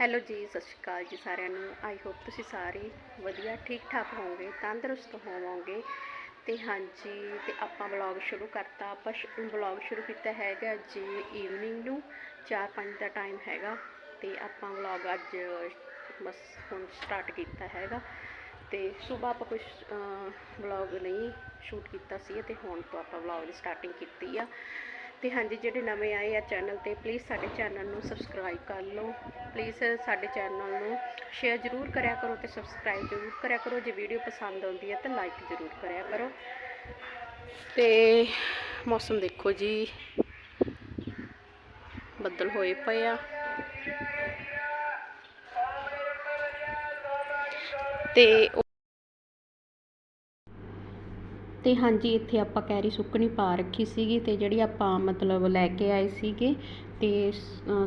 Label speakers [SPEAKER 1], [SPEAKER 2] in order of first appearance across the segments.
[SPEAKER 1] Hello ਜੀ, ਸਤਿ ਸ਼੍ਰੀ ਅਕਾਲ ਜੀ ਸਾਰਿਆਂ ਨੂੰ। ਆਈ ਹੋਪ ਤੁਸੀਂ ਸਾਰੇ ਵਧੀਆ, ਠੀਕ ਠਾਕ ਹੋਵੋਗੇ, ਤੰਦਰੁਸਤ ਹੋਵੋਗੇ। ਤੇ ਹਾਂਜੀ, ਤੇ ਆਪਾਂ ਵਲੌਗ ਸ਼ੁਰੂ ਕਰਤਾ। ਆਪਾਂ ਵਲੌਗ ਸ਼ੁਰੂ ਕੀਤਾ ਹੈਗਾ ਜੀ ਈਵਨਿੰਗ ਨੂੰ 4-5 ਦਾ ਟਾਈਮ ਹੈਗਾ। ਤੇ ਆਪਾਂ ਵਲੌਗ ਅੱਜ ਬਸ ਹੁਣ ਸਟਾਰਟ ਕੀਤਾ ਹੈਗਾ। ਤੇ ਸਵੇਰ ਆਪਾਂ ਕੁਝ ਵਲੌਗ ਨਹੀਂ ਸ਼ੂਟ ਕੀਤਾ ਸੀ, ਤੇ ਹੁਣ ਤੋਂ ਆਪਾਂ ਵਲੌਗ ਦੀ ਸਟਾਰਟਿੰਗ ਕੀਤੀ ਆ। ਤੇ ਹਾਂਜੀ, ਜਿਹੜੇ ਨਵੇਂ ਆਏ ਆ ਚੈਨਲ ਤੇ ਪਲੀਜ਼ ਸਾਡੇ ਚੈਨਲ ਨੂੰ ਸਬਸਕ੍ਰਾਈਬ ਕਰ ਲਓ। ਪਲੀਜ਼ ਸਾਡੇ ਚੈਨਲ ਨੂੰ ਸ਼ੇਅਰ ਜ਼ਰੂਰ ਕਰਿਆ ਕਰੋ ਤੇ ਸਬਸਕ੍ਰਾਈਬ ਜ਼ਰੂਰ ਕਰਿਆ ਕਰੋ। ਜੇ ਵੀਡੀਓ ਪਸੰਦ ਆਉਂਦੀ ਹੈ ਤਾਂ ਲਾਈਕ ਜ਼ਰੂਰ ਕਰਿਆ ਕਰੋ। ਤੇ ਮੌਸਮ ਦੇਖੋ ਜੀ। ਬੱਦਲ ਹੋਏ ਪਏ ਆ। ਤੇ ਤੇ ਹਾਂਜੀ, ਇੱਥੇ ਆਪਾਂ ਕੈਰੀ ਸੁੱਕਣੀ ਪਾ ਰੱਖੀ ਸੀਗੀ ਤੇ ਜਿਹੜੀ ਆਪਾਂ ਮਤਲਬ ਲੈ ਕੇ ਆਏ ਸੀਗੇ ਤੇ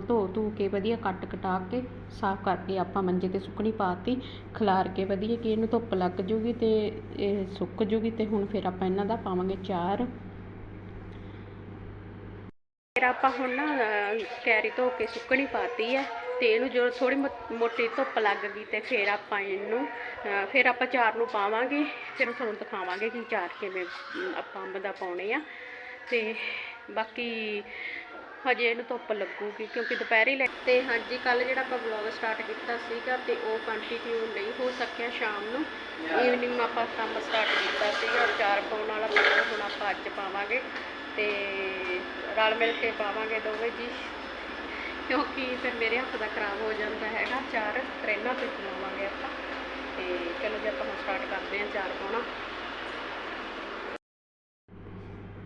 [SPEAKER 1] ਧੋ ਧੂ ਕੇ ਵਧੀਆ ਕੱਟ ਕਟਾ ਕੇ ਸਾਫ਼ ਕਰਕੇ ਆਪਾਂ ਮੰਜੇ ਤੇ ਸੁੱਕਣੀ ਪਾਤੀ, ਖਿਲਾਰ ਕੇ ਵਧੀਆ ਕਿ ਇਹਨੂੰ ਧੁੱਪ ਲੱਗ ਜੂਗੀ ਤੇ ਇਹ ਸੁੱਕ ਜੂਗੀ ਤੇ ਹੁਣ ਫਿਰ ਆਪਾਂ ਇਹਨਾਂ ਦਾ ਪਾਵਾਂਗੇ ਚਾਰ। ਫਿਰ ਆਪਾਂ ਹੁਣ ਨਾ ਕੈਰੀ ਧੋ ਕੇ ਸੁੱਕਣੀ ਪਾਤੀ ਹੈ। ਤੇ ਇਹਨੂੰ ਜਦੋਂ ਥੋੜੀ ਮੋਟੀ ਧੁੱਪ ਲੱਗ ਗਈ ਤੇ ਫਿਰ ਆਪਾਂ ਇਹਨੂੰ ਫਿਰ ਆਪਾਂ ਚਾਰ ਨੂੰ ਪਾਵਾਂਗੇ, ਫਿਰ ਤੁਹਾਨੂੰ ਦਿਖਾਵਾਂਗੇ ਕਿ ਚਾਰ ਕਿਵੇਂ ਆਪਾਂ ਅੰਬ ਦਾ ਪਾਉਣੇ ਆ। ਤੇ ਬਾਕੀ ਹਜੇ ਇਹਨੂੰ ਧੁੱਪ ਲੱਗੂਗੀ ਕਿਉਂਕਿ ਦੁਪਹਿਰੇ ਲੈ ਤੇ ਹਾਂਜੀ ਕੱਲ ਜਿਹੜਾ ਆਪਾਂ ਵਲੌਗ ਸਟਾਰਟ ਕੀਤਾ ਸੀਗਾ ਤੇ ਉਹ ਕੰਟੀਨਿਊ ਨਹੀਂ ਹੋ ਸਕਿਆ ਸ਼ਾਮ ਨੂੰ। ਈਵਨਿੰਗ ਨੂੰ ਆਪਾਂ ਕੰਮ ਸਟਾਰਟ ਕੀਤਾ ਸੀਗਾ ਚਾਰ ਪਾਉਣ ਵਾਲਾ ਹੁਣ ਆਪਾਂ ਅੱਜ ਪਾਵਾਂਗੇ ਤੇ ਰਲ ਮਿਲ ਕੇ ਪਾਵਾਂਗੇ ਦੋਵੇਂ ਜੀ। ਕਿਉਂਕਿ ਫਿਰ ਮੇਰੇ ਹੱਥ ਦਾ ਖਰਾਬ ਹੋ ਜਾਂਦਾ ਹੈਗਾ, ਚਾਰ ਟ੍ਰੇਨਾਂ ਤੇ ਚਲਾਵਾਂਗੇ ਆਪਾਂ। ਤੇ ਚਲੋ ਜੀ, ਆਪਾਂ ਹੁਣ ਸਟਾਰਟ ਕਰਦੇ ਹਾਂ ਚਾਰ ਪਾਉਣਾ।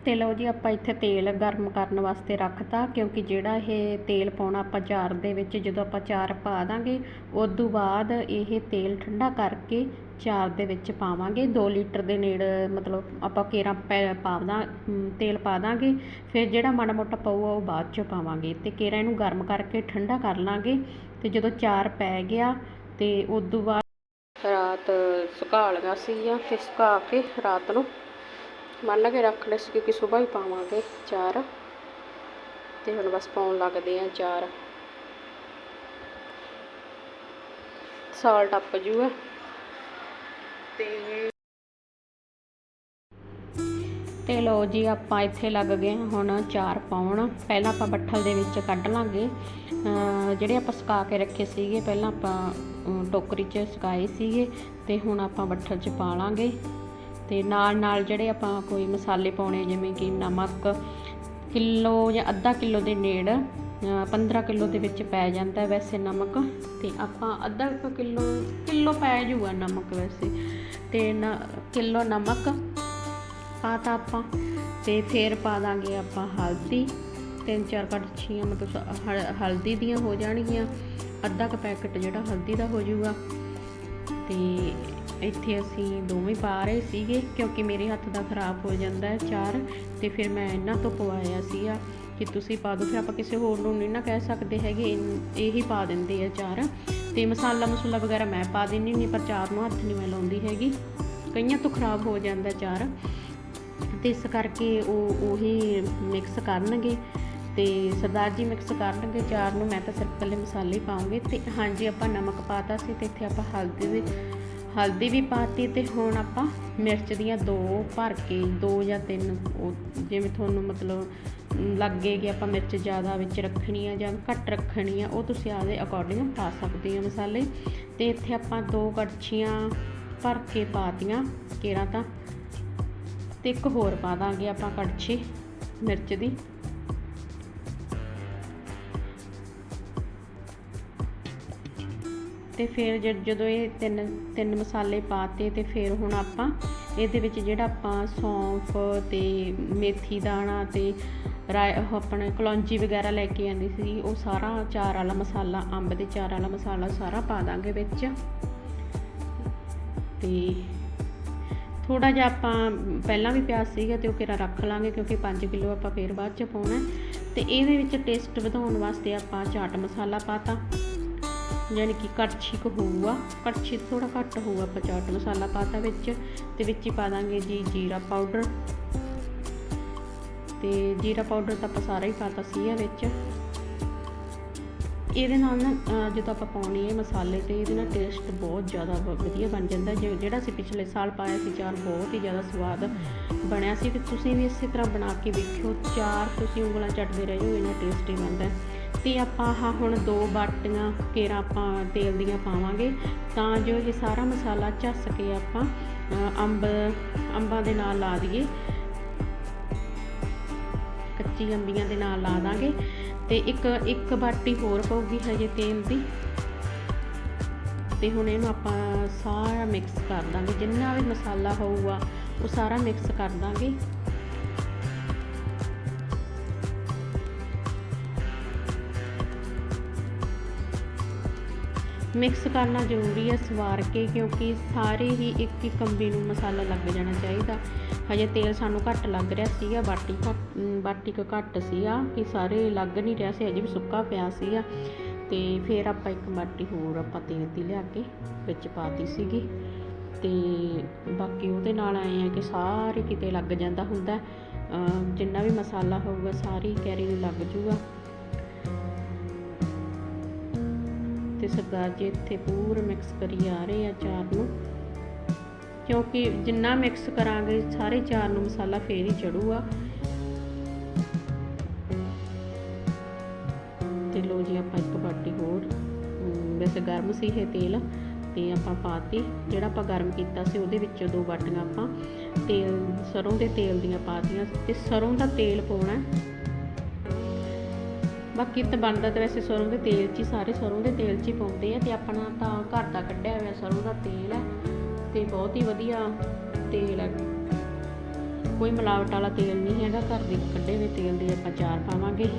[SPEAKER 1] ਤੇ ਲਓ ਜੀ, ਆਪਾਂ ਇੱਥੇ ਤੇਲ ਗਰਮ ਕਰਨ ਵਾਸਤੇ ਰੱਖਤਾ, ਕਿਉਂਕਿ ਜਿਹੜਾ ਇਹ ਤੇਲ ਪਾਉਣਾ ਆਪਾਂ ਚਾਰ ਦੇ ਵਿੱਚ ਜਦੋਂ ਆਪਾਂ ਚਾਰ ਪਾ ਦਾਂਗੇ ਉਸ ਤੋਂ ਬਾਅਦ ਇਹ ਤੇਲ ਠੰਡਾ ਕਰਕੇ ਚਾਰ ਦੇ ਵਿੱਚ ਪਾਵਾਂਗੇ 2 ਲੀਟਰ ਦੇ ਨੇੜੇ, ਮਤਲਬ ਆਪਾਂ ਕੇਰਾ ਪਾ ਦਾਂ ਤੇਲ ਪਾ ਦਾਂਗੇ, ਫਿਰ ਜਿਹੜਾ ਮਾੜਾ ਮੋਟਾ ਪਊਗਾ ਉਹ ਬਾਅਦ ਚ ਪਾਵਾਂਗੇ ਤੇ ਕੇਰਾ ਇਹਨੂੰ ਗਰਮ ਕਰਕੇ ਠੰਡਾ ਕਰ ਲਾਂਗੇ ਤੇ ਜਦੋਂ ਚਾਰ ਪੈ ਗਿਆ ਤੇ ਉਸ ਤੋਂ ਬਾਅਦ ਰਾਤ ਸੁਕਾ ਲਗਾ ਸੀ ਆ ਤੇ ਸੁਕਾ ਕੇ ਰਾਤ ਨੂੰ ਮੰਨ ਕੇ ਰੱਖ ਲਏ ਸੀ ਕਿਉਂਕਿ ਸਵੇਰ ਹੀ ਪਾਵਾਂਗੇ ਚਾਰ ਤੇ ਹੁਣ ਬਸ ਪਾਉਣ ਲੱਗਦੇ ਆ ਚਾਰ। ਸਾਲ ਟੱਪ ਜੂਗਾ ਤੇ ਤੇ ਲੋ ਜੀ, ਆਪਾਂ ਇੱਥੇ ਲੱਗ ਗਏ ਹੁਣ ਚਾਰ ਪਾਉਣ। ਪਹਿਲਾਂ ਆਪਾਂ ਬੱਠਲ ਦੇ ਵਿੱਚ ਕੱਢ ਲਾਂਗੇ। ਜਿਹੜੇ ਆਪਾਂ ਸੁਕਾ ਕੇ ਰੱਖੇ ਸੀਗੇ, ਪਹਿਲਾਂ ਆਪਾਂ ਟੋਕਰੀ 'ਚ ਸੁਕਾਏ ਸੀਗੇ ਤੇ ਹੁਣ ਆਪਾਂ ਬੱਠਲ 'ਚ ਪਾ ਲਾਂਗੇ। ਤੇ ਨਾਲ ਨਾਲ ਜਿਹੜੇ ਆਪਾਂ ਕੋਈ ਮਸਾਲੇ ਪਾਉਣੇ, ਜਿਵੇਂ ਕਿ ਨਮਕ ਕਿਲੋ ਜਾਂ ਅੱਧਾ ਕਿਲੋ ਦੇ ਨੇੜ 15 ਕਿਲੋ ਦੇ ਵਿੱਚ ਪੈ ਜਾਂਦਾ ਵੈਸੇ ਨਮਕ ਤੇ ਆਪਾਂ ਅੱਧਾ ਕੁ ਕਿਲੋ ਕਿਲੋ ਪੈ ਜੂਗਾ ਨਮਕ ਵੈਸੇ। ਤੇ ਨ, ਕਿਲੋ ਨਮਕ ਪਾਤਾ ਆਪਾਂ ਤੇ ਫਿਰ ਪਾ ਦਾਂਗੇ ਆਪਾਂ ਹਲਦੀ। ਤਿੰਨ, ਚਾਰ ਕੜਛੀਆਂ ਮਤਲਬ ਹਲਦੀ ਦੀਆਂ ਹੋ ਜਾਣਗੀਆਂ। ਅੱਧਾ ਕੁ ਪੈਕਟ ਜਿਹੜਾ ਹਲਦੀ ਦਾ ਹੋ ਜਾਊਗਾ ਤੇ ਇੱਥੇ ਅਸੀਂ ਦੋਵੇਂ ਪਾ ਰਹੇ ਸੀਗੇ ਕਿਉਂਕਿ ਮੇਰੇ ਹੱਥ ਦਾ ਖਰਾਬ ਹੋ ਜਾਂਦਾ ਹੈ ਚਾਰ। ਤੇ ਫਿਰ ਮੈਂ ਇਹਨਾਂ ਤੋਂ ਪਵਾਇਆ ਸੀਗਾ। ਕਿ ਤੁਸੀਂ ਪਾ ਦਿਓ, ਫਿਰ ਆਪਾਂ ਕਿਸੇ ਹੋਰ ਨੂੰ ਨਹੀਂ ਨਾ ਕਹਿ ਸਕਦੇ ਹੈਗੇ, ਇਹੀ ਪਾ ਦਿੰਦੇ ਆ ਚਾਰ। ਤੇ ਮਸਾਲਾ ਮਸੂਲਾ ਵਗੈਰਾ ਮੈਂ ਪਾ ਦਿੰਦੀ ਨਹੀਂ ਪਰ ਚਾਰ ਨੂੰ ਹੱਥ ਨਹੀਂ ਮੈਂ ਲਾਉਂਦੀ ਹੈਗੀ। ਕਈਆਂ ਤੋਂ ਖਰਾਬ ਹੋ ਜਾਂਦਾ ਚਾਰ। ਤੇ ਇਸ ਕਰਕੇ ਉਹ ਉਹੀ ਮਿਕਸ ਕਰਨਗੇ। ਤੇ ਸਰਦਾਰ ਜੀ ਮਿਕਸ ਕਰਨਗੇ ਚਾਰ ਨੂੰ, ਮੈਂ ਤਾਂ ਸਿਰਫ ਇਕੱਲੇ ਮਸਾਲੇ ਹੀ ਪਾਉਂਗੇ। ਤੇ ਹਾਂਜੀ, ਆਪਾਂ ਨਮਕ ਪਾਤਾ ਸੀ ਤੇ ਇੱਥੇ ਆਪਾਂ ਹਲਦੀ ਦੇ ਹਲਦੀ ਵੀ ਪਾਤੀ ਤੇ ਹੁਣ ਆਪਾਂ ਮਿਰਚ ਦੀਆਂ ਦੋ ਭਰ ਕੇ, ਦੋ ਜਾਂ ਤਿੰਨ, ਉਹ ਜਿਵੇਂ ਤੁਹਾਨੂੰ ਮਤਲਬ ਲੱਗੇ ਕਿ ਆਪਾਂ ਮਿਰਚ ਜ਼ਿਆਦਾ ਵਿੱਚ ਰੱਖਣੀ ਆ ਜਾਂ ਘੱਟ ਰੱਖਣੀ ਆ ਉਹ ਤੁਸੀਂ ਆਪਦੇ ਅਕੋਰਡਿੰਗ ਪਾ ਸਕਦੇ ਹੋ ਮਸਾਲੇ। ਤੇ ਇੱਥੇ ਆਪਾਂ ਦੋ ਕੜਛੀਆਂ ਭਰ ਕੇ ਪਾਤੀਆਂ ਕੇਰਾਂ ਤਾਂ, ਤੇ ਇੱਕ ਹੋਰ ਪਾ ਦਾਂਗੇ ਆਪਾਂ ਕੜਛੀ ਮਿਰਚ ਦੀ। ਤੇ ਫਿਰ ਜਦ- ਜਦੋਂ ਇਹ ਤਿੰਨ ਤਿੰਨ ਮਸਾਲੇ ਪਾਤੇ ਤੇ ਫਿਰ ਹੁਣ ਆਪਾਂ ਇਹਦੇ ਵਿੱਚ ਜਿਹੜਾ ਆਪਾਂ ਸੌਂਫ ਤੇ ਮੇਥੀ ਦਾਣਾ ਤੇ ਰਾਈ ਆਪਣੇ ਕਲੌਂਜੀ ਵਗੈਰਾ ਲੈ ਕੇ ਆਂਦੀ ਸੀ, ਉਹ ਸਾਰਾ ਚਾਰ ਵਾਲਾ ਮਸਾਲਾ, ਅੰਬ ਦੇ ਚਾਰ ਵਾਲਾ ਮਸਾਲਾ ਸਾਰਾ ਪਾ ਦਾਂਗੇ ਵਿੱਚ ਤੇ ਥੋੜਾ ਜਿਹਾ ਆਪਾਂ ਪਹਿਲਾਂ ਵੀ ਪਿਆਜ਼ ਸੀਗਾ ਤੇ ਉਹ ਕਿਰਾ ਰੱਖ ਲਾਂਗੇ ਕਿਉਂਕਿ 5 ਕਿਲੋ ਆਪਾਂ ਫੇਰ ਬਾਅਦ ਚ ਪਾਉਣਾ ਹੈ। ਤੇ ਇਹਦੇ ਵਿੱਚ ਟੇਸਟ ਵਧਾਉਣ ਵਾਸਤੇ ਆਪਾਂ ਚਾਟ ਮਸਾਲਾ ਪਾਤਾ ਯਾਨੀ ਕਿ ਕੜਛੀ ਕੁ ਹੋਊਗਾ, ਕੜਛੀ ਤੋਂ ਥੋੜਾ ਘੱਟ ਹੋਊਗਾ ਆਪਾਂ ਚਾਟ ਮਸਾਲਾ ਪਾਤਾ ਵਿੱਚ, ਤੇ ਵਿੱਚ ਹੀ ਪਾ ਦਾਂਗੇ ਜੀ ਜੀਰਾ ਪਾਊਡਰ। ਤੇ ਜੀਰਾ ਪਾਊਡਰ ਤਾਂ ਆਪਾਂ ਸਾਰਾ ਹੀ ਪਾਤਾ ਸੀ ਇਹ ਵਿੱਚ। ਇਹਦੇ ਨਾਲ ਨਾ ਜਦੋਂ ਆਪਾਂ ਪਾਉਣੀ ਹੈ ਮਸਾਲੇ ਤੇ ਇਹਦੇ ਨਾਲ ਟੇਸਟ ਬਹੁਤ ਜ਼ਿਆਦਾ ਵ- ਵਧੀਆ ਬਣ ਜਾਂਦਾ। ਜਿ- ਜਿਹੜਾ ਅਸੀਂ ਪਿਛਲੇ ਸਾਲ ਪਾਇਆ ਸੀ ਚਾਰ ਬਹੁਤ ਹੀ ਜ਼ਿਆਦਾ ਸਵਾਦ ਬਣਿਆ ਸੀ, ਤੇ ਤੁਸੀਂ ਵੀ ਇਸੇ ਤਰ੍ਹਾਂ ਬਣਾ ਕੇ ਵੇਖਿਓ। ਚਾਰ ਤੁਸੀਂ ਉਂਗਲਾਂ ਚੱਟਦੇ ਰਹਿ ਜਾਓ ਇਹਨਾਂ ਟੇਸਟੀ ਬਣਦਾ। ਤੇ ਆਪਾਂ ਆਹ ਹੁਣ ਦੋ ਬਾਟੀਆਂ ਕੇਰਾ ਆਪਾਂ ਤੇਲ ਦੀਆਂ ਪਾਵਾਂਗੇ। ਤਾਂ ਜੋ ਇਹ ਸਾਰਾ ਮਸਾਲਾ ਝੱਸ ਕੇ ਆਪਾਂ ਅੰਬ, ਅੰਬਾਂ ਦੇ ਨਾਲ ਲਾ ਦਈਏ। ਕੱਚੀ ਅੰਬੀਆਂ ਦੇ ਨਾਲ ਲਾ ਦਾਂਗੇ। ਤੇ ਇੱਕ ਇੱਕ ਬਾਟੀ ਹੋਰ ਪਊਗੀ ਹਜੇ ਤੇਲ ਦੀ। ਤੇ ਹੁਣ ਇਹਨੂੰ ਆਪਾਂ ਸਾਰਾ ਮਿਕਸ ਕਰ ਦਾਂਗੇ। ਜਿੰਨਾ ਵੀ ਮਸਾਲਾ ਹੋਊਗਾ, ਉਹ ਸਾਰਾ ਮਿਕਸ ਕਰ ਦਾਂਗੇ। ਮਿਕਸ ਕਰਨਾ ਜ਼ਰੂਰੀ ਹੈ ਸਵਾਰ ਕੇ, ਕਿਉਂਕਿ ਸਾਰੇ ਹੀ ਇੱਕ ਇੱਕ ਕੰਬੀ ਨੂੰ ਮਸਾਲਾ ਲੱਗ ਜਾਣਾ ਚਾਹੀਦਾ। ਹਜੇ ਤੇਲ ਸਾਨੂੰ ਘੱਟ ਲੱਗ ਰਿਹਾ ਸੀਗਾ, ਬਾਟੀ ਘੱਟ ਬਾਟੀ ਕੋ ਘੱਟ ਸੀਗਾ, ਕਿ ਸਾਰੇ ਲੱਗ ਨਹੀਂ ਰਿਹਾ ਸੀ, ਅਜੇ ਵੀ ਸੁੱਕਾ ਪਿਆ ਸੀਗਾ। ਤੇ ਫਿਰ ਆਪਾਂ ਇੱਕ ਬਾਟੀ ਹੋਰ ਆਪਾਂ ਤੇਲ ਦੀ ਲਿਆ ਕੇ ਵਿੱਚ ਪਾਤੀ ਸੀਗੀ। ਤੇ ਬਾਕੀ ਉਹਦੇ ਨਾਲ ਆਏ ਆ ਕਿ ਸਾਰੇ ਕਿਤੇ ਲੱਗ ਜਾਂਦਾ ਹੁੰਦਾ। ਜਿੰਨਾ ਵੀ ਮਸਾਲਾ ਹੋਊਗਾ, ਸਾਰੀ ਕੈਰੀ ਨੂੰ ਲੱਗ ਜੂਗਾ। ਤੇ ਸਰਦਾਰ ਜੀ ਇੱਥੇ ਪੂਰਾ ਮਿਕਸ ਕਰੀ ਆ ਰਹੇ ਆ ਚਾਰ ਨੂੰ। ਕਿਉਂਕਿ ਜਿੰਨਾ ਮਿਕਸ ਕਰਾਂਗੇ, ਸਾਰੇ ਚਾਰ ਨੂੰ ਮਸਾਲਾ ਫੇਰ ਹੀ ਚੜੂਗਾ। ਤੇ ਲੋ ਜੀ ਆਪਾਂ ਇੱਕ ਬਾਟੀ ਹੋਰ। ਵੈਸੇ ਗਰਮ ਸੀ ਇਹ ਤੇਲ, ਤੇ ਆਪਾਂ ਪਾਤੀ। ਜਿਹੜਾ ਆਪਾਂ ਗਰਮ ਕੀਤਾ ਸੀ, ਉਹਦੇ ਵਿੱਚੋਂ ਦੋ ਬਾਟੀਆਂ ਆਪਾਂ ਤੇਲ, ਸਰੋਂ ਦੇ ਤੇਲ ਦੀਆਂ ਪਾਤੀਆਂ। ਤੇ ਸਰੋਂ ਦਾ ਤੇਲ ਪਾਉਣਾ ਬਾਕੀ ਤਾਂ ਬਣਦਾ ਤਾਂ ਵੈਸੇ ਸਰੋਂ ਦੇ ਤੇਲ 'ਚ ਹੀ, ਸਾਰੇ ਸਰੋਂ ਦੇ ਤੇਲ 'ਚ ਹੀ ਪਾਉਂਦੇ ਆ ਤੇ ਆਪਣਾ ਤਾਂ ਘਰ ਦਾ ਕੱਢਿਆ ਹੋਇਆ ਸਰੋਂ ਦਾ ਤੇਲ ਹੈ ਤੇ ਬਹੁਤ ਹੀ ਵਧੀਆ ਤੇਲ ਹੈ। ਕੋਈ ਮਿਲਾਵਟ ਵਾਲਾ ਤੇਲ ਨਹੀਂ ਹੈਗਾ, ਘਰ ਦੇ ਕੱਢੇ ਹੋਏ ਤੇਲ ਦੇ ਆਪਾਂ ਚਾਰ ਪਾਵਾਂਗੇ।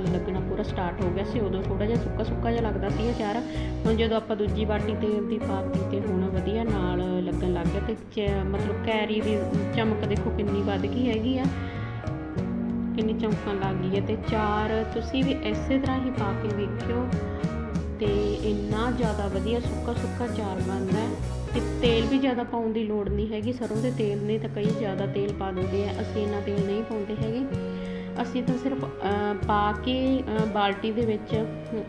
[SPEAKER 1] ਨਾਲ ਲੱਗਣਾ ਪੂਰਾ ਸਟਾਰਟ ਹੋ ਗਿਆ ਸੀ, ਉਦੋਂ ਥੋੜਾ ਜਿਹਾ ਸੁੱਕਾ ਸੁੱਕਾ ਜਿਹਾ ਲੱਗਦਾ ਸੀ ਇਹ ਚਾਰ ਹੁਣ ਜਦੋਂ ਆਪਾਂ ਦੂਜੀ ਬਾਟੀ ਤੇਲ ਦੀ ਪਾਤੀ ਤੇ ਹੁਣ ਵਧੀਆ ਨਾਲ ਲੱਗਣ ਲੱਗ ਗਿਆ ਤੇ ਚ- ਮਤਲਬ ਕੈਰੀ ਦੀ ਚਮਕ ਦੇਖੋ ਕਿੰਨੀ ਵੱਧ ਗਈ ਹੈਗੀ ਆ। ਕਿੰਨੀ ਚਮਕਣ ਲੱਗ ਗਈ ਹੈ ਤੇ ਚਾਰ ਤੁਸੀਂ ਵੀ ਇਸੇ ਤਰ੍ਹਾਂ ਹੀ ਪਾ ਕੇ ਵੇਖਿਓ ਤੇ ਇੰਨਾ ਜ਼ਿਆਦਾ ਵਧੀਆ ਸੁੱਕਾ ਸੁੱਕਾ ਚਾਰ ਬਣਦਾ ਹੈ। ਤੇ ਤੇਲ ਵੀ ਜ਼ਿਆਦਾ ਪਾਉਣ ਦੀ ਲੋੜ ਨਹੀਂ ਹੈਗੀ, ਸਰੋਂ ਦੇ ਤੇਲ ਨੇ ਤਾਂ ਕਈ ਜ਼ਿਆਦਾ ਤੇਲ ਪਾ ਦਿੰਦੇ ਆ, ਅਸੀਂ ਇੰਨਾ ਤੇਲ ਨਹੀਂ ਪਾਉਂਦੇ ਹੈਗੇ। ਅਸੀਂ ਤਾਂ ਸਿਰਫ ਪਾ ਕੇ ਬਾਲਟੀ ਦੇ ਵਿੱਚ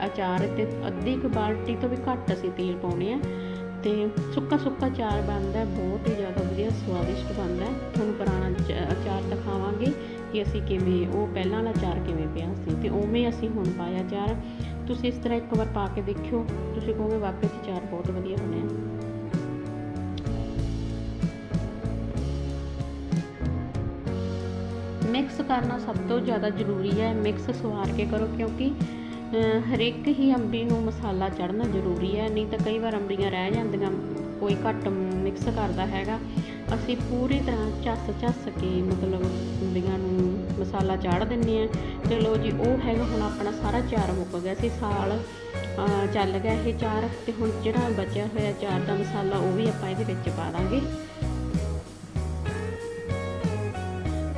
[SPEAKER 1] ਅਚਾਰ ਤੇ ਅੱਧੀ ਕੁ ਬਾਲਟੀ ਤੋਂ ਵੀ ਘੱਟ ਅਸੀਂ ਤੇਲ ਪਾਉਣੇ ਆ। ਤੇ ਸੁੱਕਾ ਸੁੱਕਾ ਚਾਰ ਬਣਦਾ ਬਹੁਤ ਹੀ ਜ਼ਿਆਦਾ ਵਧੀਆ, ਸਵਾਦਿਸ਼ਟ ਬਣਦਾ ਤੁਹਾਨੂੰ ਪੁਰਾਣਾ ਚ- ਅਚਾਰ ਦਿਖਾਵਾਂਗੇ ਕਿ ਅਸੀਂ ਕਿਵੇਂ, ਉਹ ਪਹਿਲਾਂ ਵਾਲਾ ਚਾਰ ਕਿਵੇਂ ਪਿਆ ਸੀ ਤੇ ਉਵੇਂ ਅਸੀਂ ਹੁਣ ਪਾਇਆ ਚਾਰ ਤੁਸੀਂ ਇਸ ਤਰ੍ਹਾਂ ਇੱਕ ਵਾਰ ਪਾ ਕੇ ਦੇਖਿਓ, ਤੁਸੀਂ ਕਹੋਗੇ ਵਾਕਈ ਚ ਚਾਰ ਬਹੁਤ ਵਧੀਆ ਬਣਿਆ। ਮਿਕਸ ਕਰਨਾ ਸਭ ਤੋਂ ਜ਼ਿਆਦਾ ਜ਼ਰੂਰੀ ਹੈ, ਮਿਕਸ ਸਵਾਰ ਕੇ ਕਰੋ ਕਿਉਂਕਿ ਹਰੇਕ ਹੀ ਅੰਬੀ ਨੂੰ ਮਸਾਲਾ ਚੜ੍ਹਨਾ ਜ਼ਰੂਰੀ ਹੈ, ਨਹੀਂ ਤਾਂ ਕਈ ਵਾਰ ਅੰਬੀਆਂ ਰਹਿ ਜਾਂਦੀਆਂ, ਕੋਈ ਘੱਟ ਮਿਕਸ ਕਰਦਾ ਹੈਗਾ। ਅਸੀਂ ਪੂਰੀ ਤਰ੍ਹਾਂ ਝੱਸ ਝੱਸ ਕੇ ਮਤਲਬ ਅੰਬੀਆਂ ਨੂੰ ਮਸਾਲਾ ਚਾੜ ਦਿੰਨੇ ਆ ਚਲੋ ਜੀ, ਉਹ ਹੈਗਾ ਹੁਣ ਆਪਣਾ ਸਾਰਾ ਚਾਰ ਮੁੱਕ ਗਿਆ ਸੀ, ਸਾਲ ਚੱਲ ਗਿਆ ਇਹ ਚਾਰ, ਤੇ ਹੁਣ ਜਿਹੜਾ ਬਚਿਆ ਹੋਇਆ ਚਾਰ ਦਾ ਮਸਾਲਾ ਉਹ ਵੀ ਆਪਾਂ ਇਹਦੇ ਵਿੱਚ ਪਾ ਦਾਂਗੇ।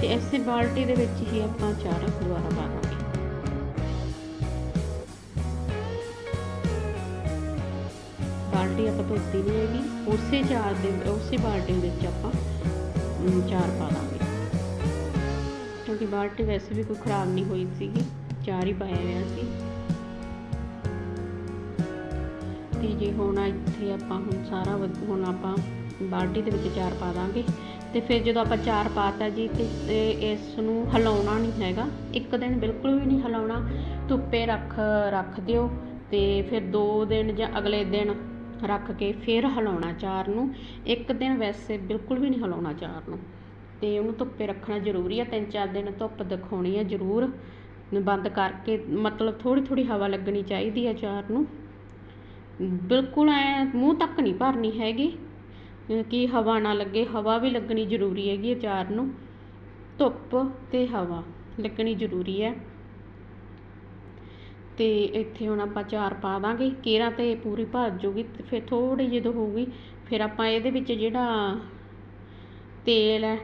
[SPEAKER 1] ਤੇ ਇਸੇ ਬਾਲਟੀ ਦੇ ਵਿੱਚ ਹੀ ਆਪਾਂ ਚਾਰ ਦੁਬਾਰਾ ਪਾ ਦਾਂਗੇ ਬਾਲਟੀ ਆਪਾਂ ਧੋਤੀ ਨਹੀਂ ਹੈਗੀ, ਉਸੇ ਚਾਰ ਦੇ ਉਸੇ ਬਾਲਟੀ ਵਿੱਚ ਆਪਾਂ ਚਾਰ ਪਾ ਦਾਂਗੇ ਕਿਉਂਕਿ ਬਾਲਟੀ ਵੈਸੇ ਵੀ ਕੋਈ ਖਰਾਬ ਨਹੀਂ ਹੋਈ ਸੀਗੀ, ਚਾਰ ਹੀ ਪਾਇਆ ਹੋਇਆ ਸੀ। ਤੇ ਜੇ ਹੁਣ ਇੱਥੇ ਆਪਾਂ ਹੁਣ ਸਾਰਾ ਹੁਣ ਆਪਾਂ ਬਾਲਟੀ ਦੇ ਵਿੱਚ ਚਾਰ ਪਾ ਦਾਂਗੇ ਤੇ ਫਿਰ ਜਦੋਂ ਆਪਾਂ ਚਾਰ ਪਾਤਾ ਜੀ ਤੇ ਇਸ ਨੂੰ ਹਿਲਾਉਣਾ ਨਹੀਂ ਹੈਗਾ, ਇੱਕ ਦਿਨ ਬਿਲਕੁਲ ਵੀ ਨਹੀਂ ਹਿਲਾਉਣਾ, ਧੁੱਪੇ ਰੱਖ ਰੱਖ ਦਿਓ ਤੇ ਫਿਰ ਦੋ ਦਿਨ ਜਾਂ ਅਗਲੇ ਦਿਨ ਰੱਖ ਕੇ ਫਿਰ ਹਿਲਾਉਣਾ ਚਾਰ ਨੂੰ, ਇੱਕ ਦਿਨ ਵੈਸੇ ਬਿਲਕੁਲ ਵੀ ਨਹੀਂ ਹਿਲਾਉਣਾ ਚਾਰ ਨੂੰ। ਤੇ ਉਹਨੂੰ ਧੁੱਪੇ ਰੱਖਣਾ ਜ਼ਰੂਰੀ ਆ, ਤਿੰਨ ਚਾਰ ਦਿਨ ਧੁੱਪ ਦਿਖਾਉਣੀ ਆ ਜ਼ਰੂਰ, ਬੰਦ ਕਰਕੇ ਮਤਲਬ ਥੋੜੀ ਥੋੜੀ ਹਵਾ ਲੱਗਣੀ ਚਾਹੀਦੀ ਆ ਚਾਰ ਨੂੰ। ਬਿਲਕੁਲ ਐ ਮੂੰਹ ਤੱਕ ਨਹੀਂ ਭਰਨੀ ਹੈਗੀ। ਕਿ ਹਵਾ ਨਾ ਲੱਗੇ? ਹਵਾ ਵੀ ਲੱਗਣੀ ਜ਼ਰੂਰੀ ਹੈਗੀ ਅਚਾਰ ਨੂੰ। ਧੁੱਪ ਅਤੇ ਹਵਾ ਲੱਗਣੀ ਜ਼ਰੂਰੀ ਹੈ। ਅਤੇ ਇੱਥੇ ਹੁਣ ਆਪਾਂ ਚਾਰ ਪਾ ਦਾਂਗੇ। ਕੇਰਾਂ ਤੇ ਪੂਰੀ ਭਰ ਜੂਗੀ ਤੇ ਫਿਰ ਥੋੜੀ ਜਦੋਂ ਹੋਊਗੀ, ਫਿਰ ਆਪਾਂ ਇਹਦੇ ਵਿੱਚ ਜਿਹੜਾ ਤੇਲ ਹੈ,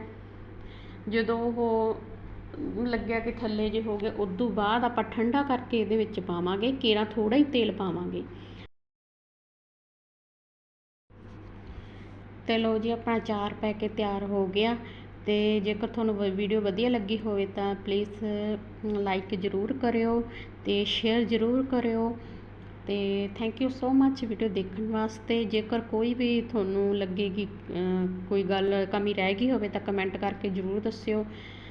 [SPEAKER 1] ਜਦੋਂ ਉਹ ਲੱਗਿਆ ਕਿ ਥੱਲੇ ਜੇ ਹੋ ਗਏ ਉਦੋਂ ਬਾਅਦ ਆਪਾਂ ਠੰਡਾ ਕਰਕੇ ਇਹਦੇ ਵਿੱਚ ਪਾਵਾਂਗੇ। ਕੇਰਾ ਥੋੜਾ ਹੀ ਤੇਲ ਪਾਵਾਂਗੇ। ਤੇ ਲਓ ਜੀ, ਆਪਣਾ ਚਾਰ ਪੈ ਕੇ ਤਿਆਰ ਹੋ ਗਿਆ। ਅਤੇ ਜੇਕਰ ਤੁਹਾਨੂੰ ਵੀਡੀਓ ਵਧੀਆ ਲੱਗੀ ਹੋਵੇ ਤਾਂ ਪਲੀਜ਼ ਲਾਈਕ ਜ਼ਰੂਰ ਕਰਿਓ ਅਤੇ ਸ਼ੇਅਰ ਜ਼ਰੂਰ ਕਰਿਓ। ਅਤੇ thank you so much video ਦੇਖਣ ਵਾਸਤੇ। ਜੇਕਰ ਕੋਈ ਵੀ ਤੁਹਾਨੂੰ ਲੱਗੇਗੀ ਕੋਈ ਗੱਲ, ਕਮੀ ਰਹਿ ਗਈ ਹੋਵੇ ਤਾਂ ਕਮੈਂਟ ਕਰਕੇ ਜ਼ਰੂਰ ਦੱਸਿਓ।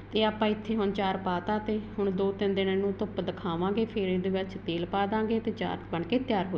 [SPEAKER 1] ਅਤੇ ਆਪਾਂ ਇੱਥੇ ਹੁਣ ਚਾਰ ਪਾਤਾ ਅਤੇ ਹੁਣ ਦੋ ਤਿੰਨ ਦਿਨ ਇਹਨੂੰ ਧੁੱਪ ਦਿਖਾਵਾਂਗੇ, ਫਿਰ ਇਹਦੇ ਵਿੱਚ ਤੇਲ ਪਾ ਦਾਂਗੇ ਅਤੇ ਚਾਰ ਬਣ ਕੇ ਤਿਆਰ ਹੋ